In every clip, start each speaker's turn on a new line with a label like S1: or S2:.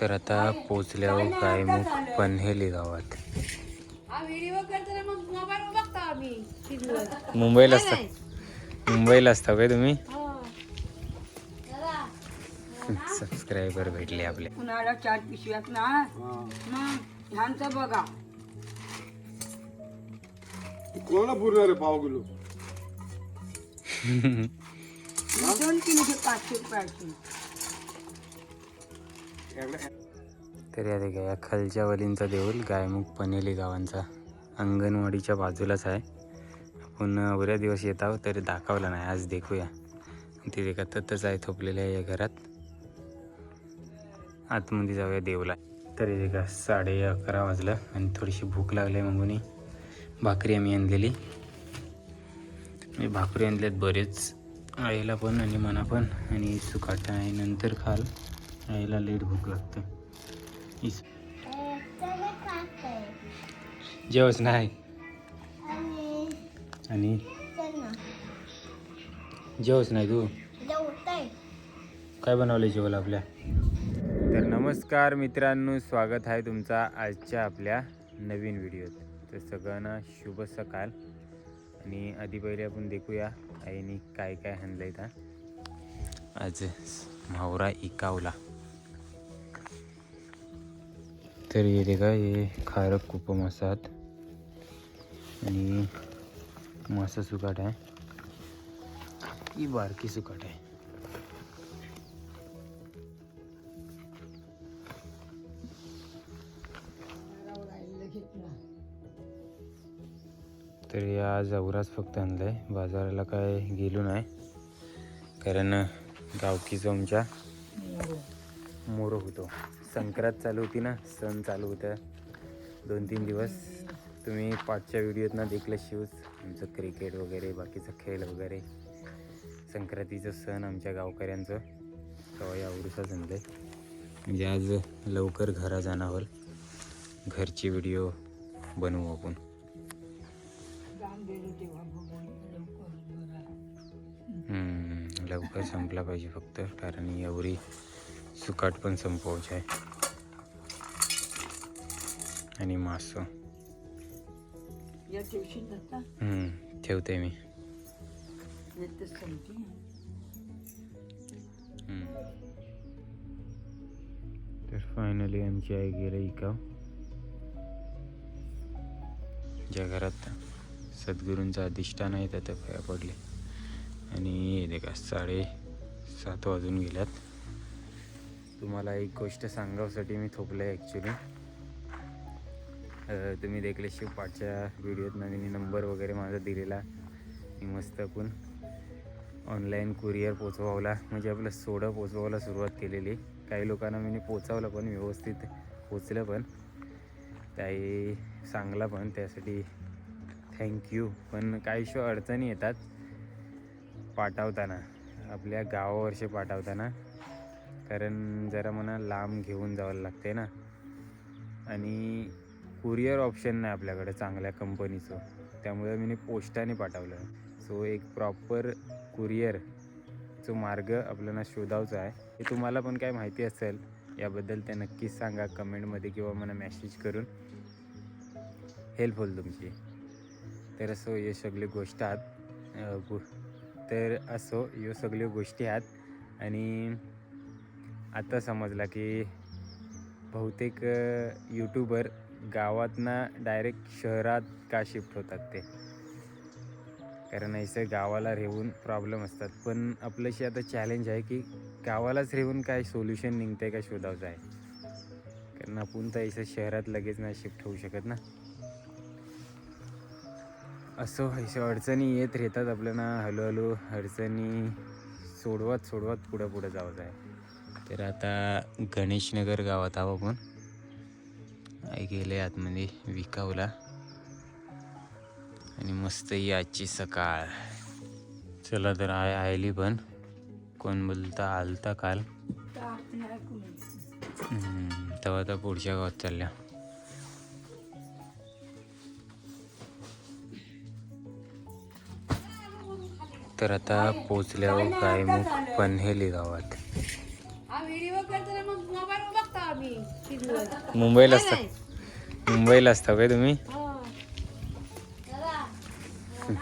S1: तर आता पोचल्यावर गायमुख पनहेली गावात.
S2: हा व्हिडिओ करताना मग मोबाईल बघता आम्ही टीव्हीवर
S1: मुंबईला असता. मुंबईला असता काय तुम्ही? सबस्क्रायबर भेटले आपले.
S3: कुणाला चार पिशव्यात ना? मग ह्यांचं बघा.
S4: कोणाला पुरणार पाव किलो?
S3: दोन किलोचे पाचशे रुपयाचे.
S1: तर या देखा या खालच्या वलींचा देऊल गायमुख पनेली गावांचा. अंगणवाडीच्या बाजूलाच आहे. आपण उऱ्या दिवस येत आहोत तरी दाखवला नाही. आज देखूया. ते देखा तत्तच आहे थोपलेलं आहे या घरात. आतमध्ये जाऊया देवला तरी देखा साडे अकरा वाजलं आणि थोडीशी भूक लागली मग भाकरी आम्ही आणलेली. मी भाकरी आणल्यात बरेच. आईला पण आणि मना पण. आणि सुकाटा आहे नंतर खाल. आईला लेट भूक लागते. इस जेवच नाही आणि? जेवच नाही तू? काय बनवले जेवल आपल्या? तर नमस्कार मित्रांनो स्वागत आहे तुमचा आजच्या आपल्या नवीन व्हिडिओत. तर सगळ्यांना शुभ सकाळ. आणि आधी पहिले आपण देखूया आईने काय काय आणलं इथं. आज म्हावरा इकावला. तर येते का हे खारक खूप मासात आणि मासा सुकाट आहे. ही बारकी सुकाट आहे. तर या आज औराच फक्त आहे बाजाराला काय गेलो नाही. कारण गावकीच आमच्या. मोर होतो. संक्रांत चालू होती ना सण चालू होतं. दोन तीन दिवस तुम्ही पाचच्या व्हिडिओतना देखलं शिवच आमचं क्रिकेट वगैरे बाकीचं खेळ वगैरे. संक्रांतीचं सण आमच्या गावकऱ्यांचं. तेव्हा या आवडूचा जमलं. म्हणजे आज लवकर घरा जाणार घरची व्हिडिओ बनवू आपण.
S3: लवकर
S1: लवकर संपला पाहिजे फक्त. कारण एवढी सुकाट पण संपवायची आहे. आणि मासं. ठेवते मी. तर फायनली आमची आई गेली इकाव. ज्या घरात सद्गुरूंचा अधिष्ठान आहे त्या पाया पडले. आणि हे का साडे सात वाजून गेल्यात. तुम्हाला एक गोष्ट सांगावसाठी मी थोपलं आहे ॲक्च्युली तुम्ही देखले शिवपाठच्या व्हिडिओत मी नंबर वगैरे माझा दिलेला. मी मस्त पण ऑनलाईन कुरिअर पोचवावला. म्हणजे आपलं सोडं पोचवायला सुरुवात केलेली. काही लोकांना मी पोचवलं पण व्यवस्थित पोचलं पण. त्याही सांगला पण त्यासाठी थँक्यू पण काही शो अडचणी येतात. पाठवताना आपल्या गावावरशी पाठवताना. कारण जरा म्हणा लांब घेऊन जावं लागते ना. आणि कुरिअर ऑप्शन नाही आपल्याकडे चांगल्या कंपनीचं त्यामुळे मी पोस्टाने पाठवलं. सो एक प्रॉपर कुरिअर मार्ग आपल्याला शोधावचा आहे. हे तुम्हाला पण काय माहिती असेल याबद्दल ते नक्कीच सांगा कमेंटमध्ये किंवा मला मेसेज करून. हेल्प होईल तुमची. तर असो हे सगळे गोष्ट आहात तर असो ह्यो सगळ्यो गोष्टी आहात आणि आता समजला की बहुतेक यूट्यूबर गावातनं डायरेक्ट शहरात का शिफ्ट होतात ते? कारण असं गावाला राहून प्रॉब्लेम असतात. पण आपल्याशी आता चॅलेंज आहे की गावालाच राहून काय सोल्युशन निघतंय का शोधावचं आहे? कारण आपण तर असं शहरात लगेच नाही शिफ्ट होऊ शकत ना. असं असं अडचणी येत राहतात आपल्याला. हळूहळू अडचणी सोडवत सोडवत पुढं पुढं जावं आहे तर आता गणेशनगर गावात आहो आपण. गेले आतमध्ये विकावला. आणि मस्त ही आजची सकाळ. चला तर आय आयली पण. कोण बोलता आलता काल? तेव्हा आता पुढच्या गावात चालल्या. तर आता पोचल्यावर हो गायमुख पन्हेली गावात.
S2: मुंबईला
S1: असता. मुंबईला असता काय तुम्ही?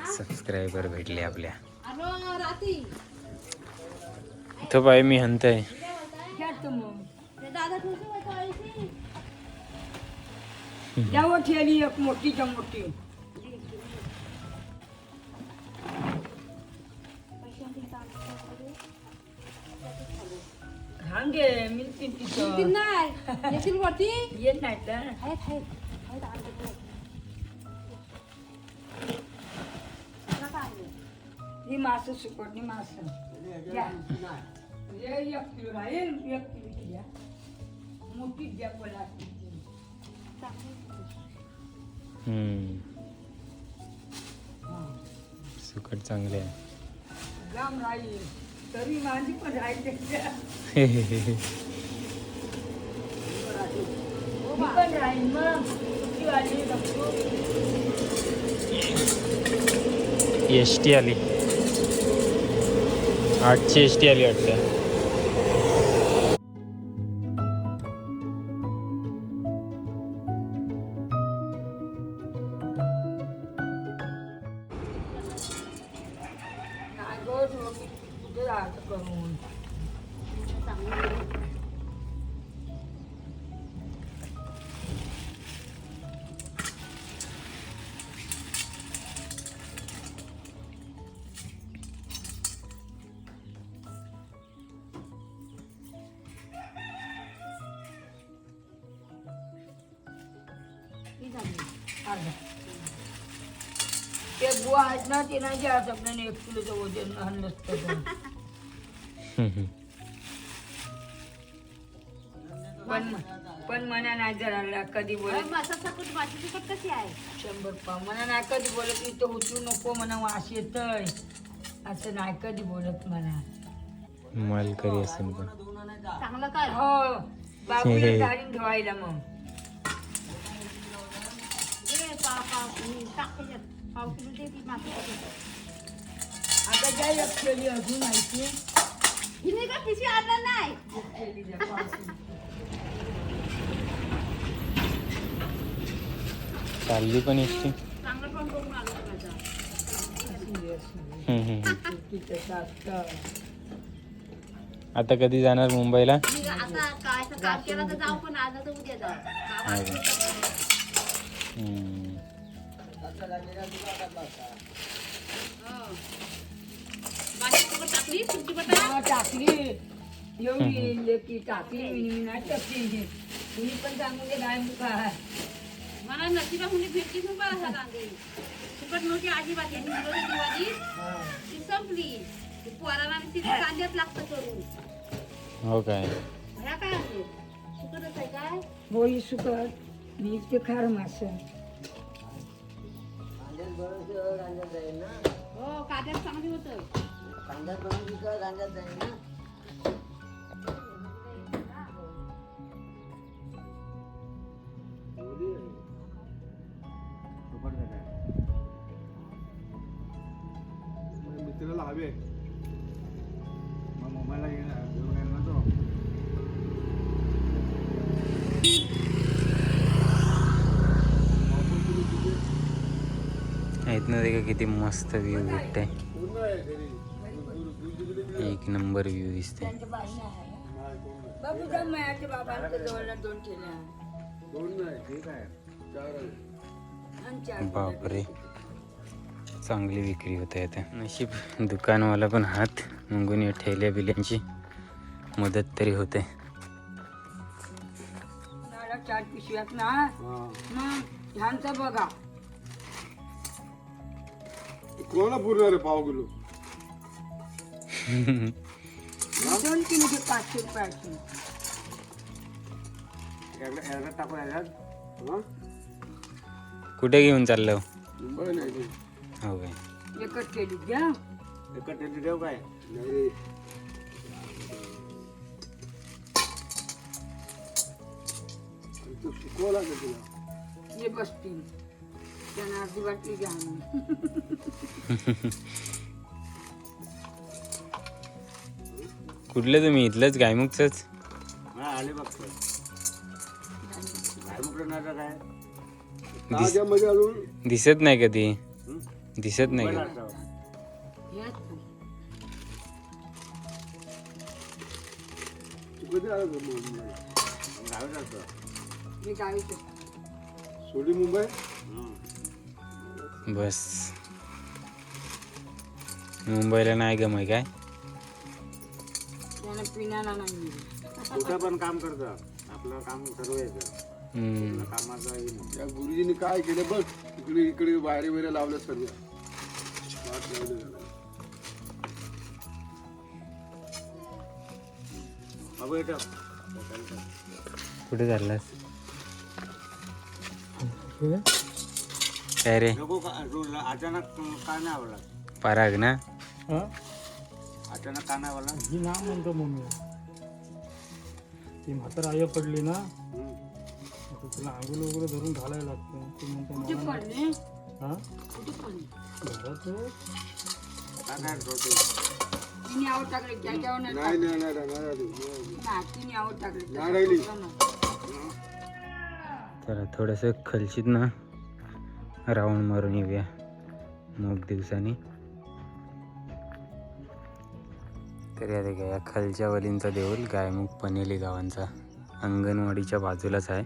S1: सबस्क्रायबर भेटले आपल्या.
S2: आलो बाई
S1: इथं पाय मी
S2: हंत
S3: आहे मोठी हांगे मिळतील तिथं
S2: नाही येतील वरती
S3: येत नाही तर
S2: आहेत आहेत आहेत आणले ते. नका आणू.
S3: ही मास सुकटणी मास घ्या हे एक किलो राहील एक किलो घ्या मोठी द्या पलास्टिकची
S1: हम्म. सुकट चांगले आहे
S3: जाम राहील तरी माझी पण.
S2: हो
S3: मी. पण मग वाली.
S1: एस टी आली आठची एस टी आली वाटतं
S3: अर्धा. ते बुवा आहेत ना ते नाही घ्यायचं आपल्याला एक किलोचं वजन आणलं असतं. पण पण मना नाही जरा कधी बोलत
S2: कशी आहे?
S3: शंभर पाव मना नाही कधी बोलत इथं उचलू नको म्हणा वास येतय. असं नाही कधी बोलत म्हणा
S1: मालकरी असेल
S2: चांगलं काय?
S3: हो बाबूला डाळीन ठेवायला मग.
S2: पाव पाव. पाव किलो.
S3: आता काय एक केली अजून माहिती
S2: हिने का पिशवी आणलं नाही.
S1: चालली पण एस टी
S2: चांगलं पण करून आलो माझा
S3: असू दे, असू दे. तिथं असतं.
S1: आता कधी जाणार मुंबईला
S2: आता काय काम केलं तर जाऊ पण आज उद्या जाऊ टाकली
S3: हा, टाकली एवढी लेकी टाकली मी नाही टाकली तुम्ही पण सांगून दे काय? मुका
S2: मला नशिबा मुली भेटली खूप असा नव्हती अजिबात यांनी दिवाळी ती संपली ती पोराला मी तिथे कांद्यात लागतं करून
S1: हो काय
S2: ह्या काय आहे? फुकटच आहे काय?
S3: होई सुकट मी ते खार मास.
S2: हो कांद्यात चांगली होतं.
S4: मित्राला
S1: किती मस्त व्ह्यू भेटते
S4: आहे
S1: एक नंबर व्ह्यू दिसते
S3: आहे
S4: आहे आहे
S1: बापरे. चांगली विक्री होते आता. नशीब दुकानवाला पण हात मगून या ठेल्या बिल्यांची मदत तरी होते.
S3: चार पिशव्यात ना. मग ह्यांचं बघा.
S4: कोणाला पुरणार आहे पाव किलो
S3: दोन किलोचे पाचशे रुपयाचे.
S4: याच्यात टाकून याच्यात हा?
S1: कुठे घेऊन चाललो?
S4: मुंबई नाही ते.
S1: हो काय.
S3: एकच केली घ्या.
S4: काय? नाही. रे. आणि तू शिकवा लागेल तुला.
S3: बसतील त्यांना अर्धी वाटली घ्या आणून.
S1: कुठले तुम्ही इथलंच गायमुखच
S4: आले काय
S1: दिस-
S4: अजून
S1: दिसत नाही कधी? दिसत नाही.
S4: तू कधी आला होता.
S3: मी गावीच आहे.
S4: सोडी मुंबई
S1: बस. मुंबईला नाही गमाय काय?
S3: त्यानं पिण्याला नाही.
S4: कुठं पण काम करतं. आपलं काम सर्व येतं.
S1: हम्म.
S4: कामाचं नाही. या गुरुजीने काय केलं बघ? इकडे इकडे बाहेर बिरे लावलं सर्व वाट लावली त्याला. बाबू येतो
S1: कुठे चाललास? काय रे?
S4: नको का- अचानक का नाही आवडला?
S1: पराग ना?
S4: अचानक का नाही आवडला?
S5: ही ना म्हणतो मम्मी ती म्हातार आई पडली ना. आता तिला आंघोळ वगैरे धरून घालायला लागतं. ती म्हणते मला हा?
S4: काय
S3: नाही
S4: नाही.
S1: चला थोडंसं खलशीत ना. राऊंड मारून येऊया. मग दिवसानी. तरी आता काय या खालच्या वलींचा देऊळ गायमुख पनेली गावांचा. अंगणवाडीच्या बाजूलाच आहे.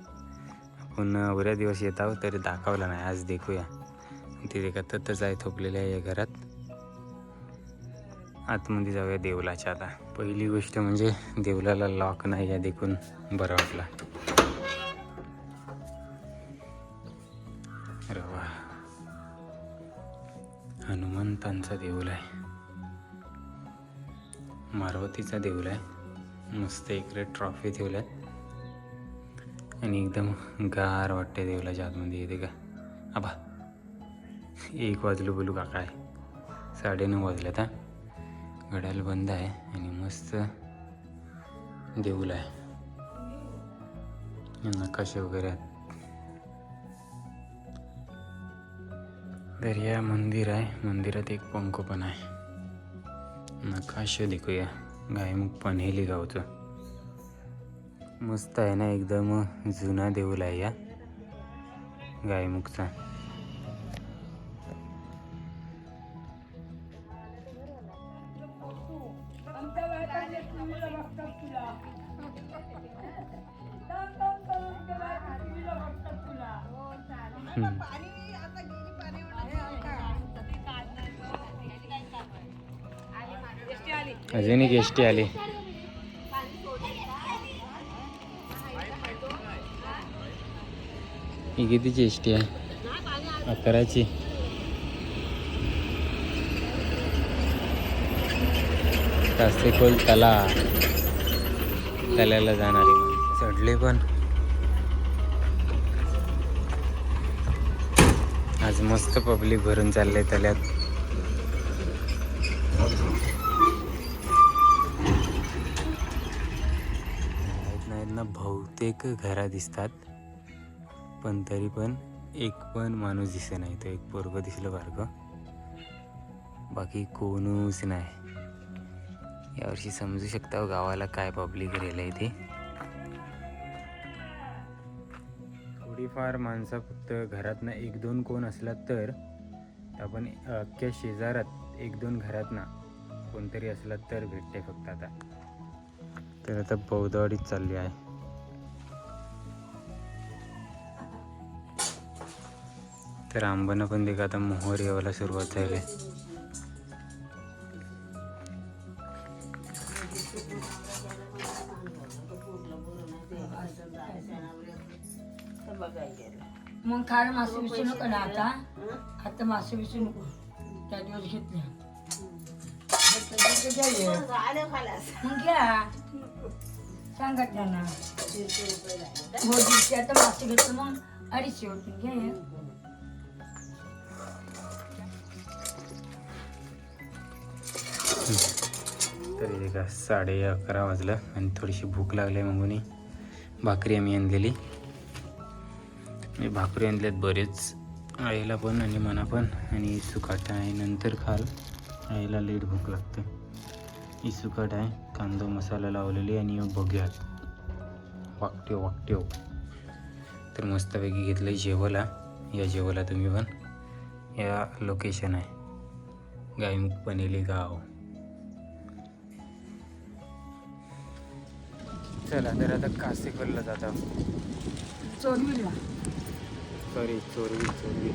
S1: आपण उऱ्या दिवस येत आहोत तरी दाखवला नाही. आज देखूया. तिथे का ततच आहे थोपलेलं आहे या घरात. आतमध्ये जाऊया देवलाच्या आता. पहिली गोष्ट म्हणजे देवलाला लॉक नाही आहे देखून बरं वाटला. हनुमंतांचा देऊळ आहे. मारुतीचा देऊळ आहे. मस्त इकडे ट्रॉफी ठेवल्यात आणि एकदम गार वाटते देवलाच्या आतमध्ये येते का आबा एक वाजलो बोलू का काय साडेनऊ वाजल्यात हा. घड्याल बंद आहे आणि मस्त देऊळ आहे. नकाशे वगैरे आहेत. तर या मंदिर आहे. मंदिरात एक पंख पण आहे. नकाश देखूया. गायमुख पनहेली गावचं मस्त आहे ना एकदम जुना देऊळ आहे या. गायमुखचा.
S3: आमच्या
S1: अजून एक एस टी आली. ही कितीची एस टी आहे? अकराची. कासेकोल तला तल्याला जाणारी. चढले पण. आज मस्त पब्लिक भरून चाललंय तल्यात त्यांना ना बहुतेक घरा दिसतात पण तरी पण एक पण माणूस दिसे नाही. तो एक पोरग दिसलं बारकं बाकी कोणूच नाही. यावर्षी समजू शकता गावाला काय पब्लिक राहिलं आहे ते. थोडीफार माणसं फक्त घरातनं एक दोन कोण असला तर आपण अख्ख्या शेजारात एक दोन घरात ना कोणतरी असला तर भेटते फक्त आता. तर आता बौद्धवाडीत चालली आहे. तर आंबानं पण देखा आता मोहर यावायला सुरुवात झाली.
S3: मग खार मासे विसरू नको ना आता. आता मासे विसरू नको. त्या दिवस घेतल्या. मग घ्या. सांगत त्यांना. हो दीडशे आता मासे घेतो मग अडीचशे होतील घ्या हे.
S1: तरी का साडे अकरा वाजलं आणि थोडीशी भूक लागली मग भाकरी आम्ही आणलेली. मी भाकरी आणल्यात बरेच. आईला पण आणि मना पण. आणि सुकाट आहे. नंतर खाल. आईला लेट भूक लागते. ही सुकाट आहे. कांदा मसाला लावलेली आणि बघूयात. वाकट्यो वाकट्यो. तर मस्तपैकी घेतलं जेवायला या जेवायला तुम्ही पण. या लोकेशन आहे. गायमुख पनेली गाव. चला तर आता कासेकरला जाता.
S3: चोरविला.
S1: सॉरी चोरवी चोरवी.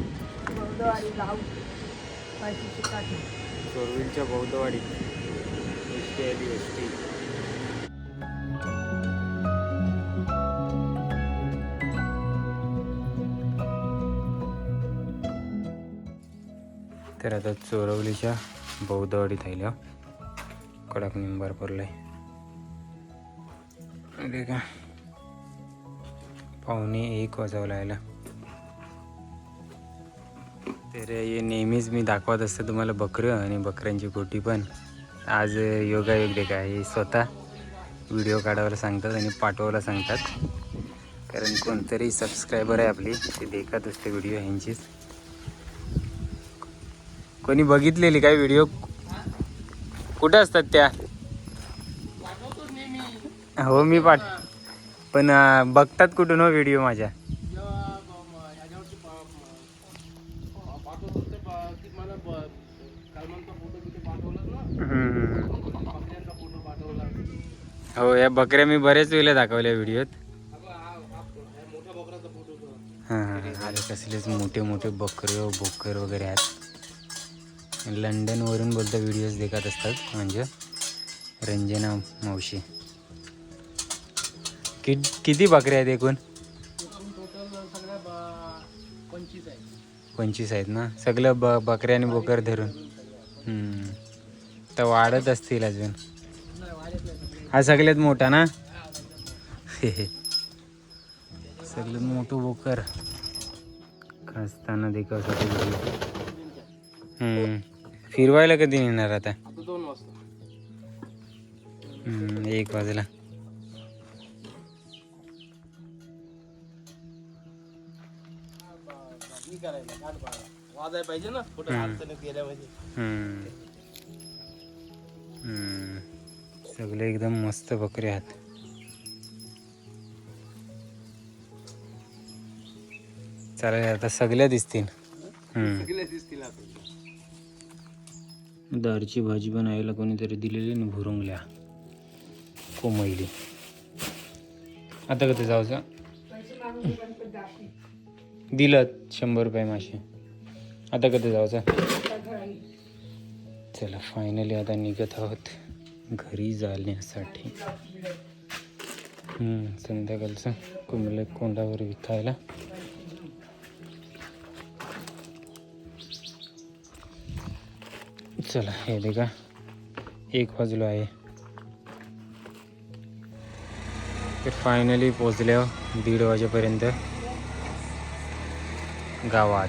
S1: चोरविलच्या बौद्धवाडी एस टी आली एस टी तर आता चोरवलीच्या बौद्धवाडीत थैल्या कडक निंबार पडलाय. अरे का? पाहुणे एक वाजावं लागला. तर हे नेहमीच मी दाखवत असते तुम्हाला बकरं आणि बकऱ्यांची गोटी पण. आज योगायोग दे का? हे स्वतः व्हिडिओ काढायला सांगतात आणि पाठवायला सांगतात. कारण कोणतरी सबस्क्रायबर आहे आपली ते देखत असते व्हिडिओ ह्यांचीच. कोणी बघितलेली काय व्हिडिओ कुठं असतात त्या? हो मी पाठ पण बघतात कुठून हो व्हिडिओ माझ्या? हो या बकऱ्या मी बरेच वेळेला दाखवल्या व्हिडिओत हां अरे कसलेच मोठे मोठे बकरे हो, बोकर वगैरे आहेत. लंडनवरून बोलता व्हिडिओज देखत असतात. म्हणजे रंजना मावशी. कि किती बकऱ्या आहेत एकूण? पंचवीस आहेत ना? सगळं ब बकऱ्या आणि बोकर धरून. तर वाढत असतील अजून. हा सगळ्यात मोठा ना? सगळ्यात मोठं बोकर खासताना देखासाठी हम्म. फिरवायला कधी नेणार आता?
S5: दोन वाजता.
S1: एक वाजला.
S5: पाहिजे ना.
S1: सगळे एकदम मस्त बकरे आहेत. चालेल आता सगळ्या दिसतील. हम्म.
S5: सगळे दिसतील आता.
S1: दारची भाजी पण कोणीतरी दिलेली ना भुरुंगल्या. कोमैली आता कधी जायचं दिलं शंभर रुपये मासे आता कधी जायचं चला फायनली आता निघत आहोत. घरी जाण्यासाठी. संध्याकाळचं कुंभले कोंडावर विकायला. चला हे दे का. एक वाजलो आहे. तर फायनली पोचल्या दीड वाजेपर्यंत. गावात.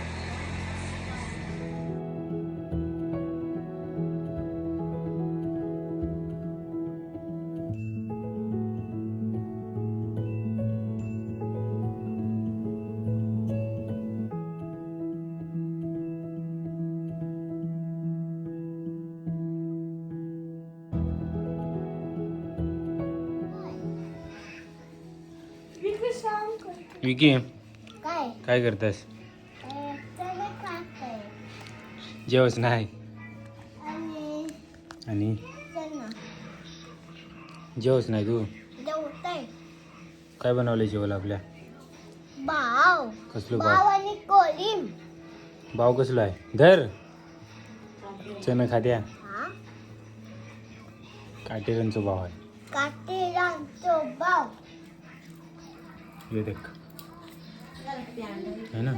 S1: विकी
S6: काय?
S1: काय करतास जेवच नाही?
S6: आणि?
S1: जेवच नाही तू? काय बनवलंय जेवला आपल्या?
S6: बाव
S1: कसलो
S6: बाव
S1: भाव
S6: आणि कोलिम.
S1: भाव कसलो आहे? धर. चण खात्या. काटेरांचो भाव आहे.
S6: काटेरांचो बाव
S1: हे देख. है ना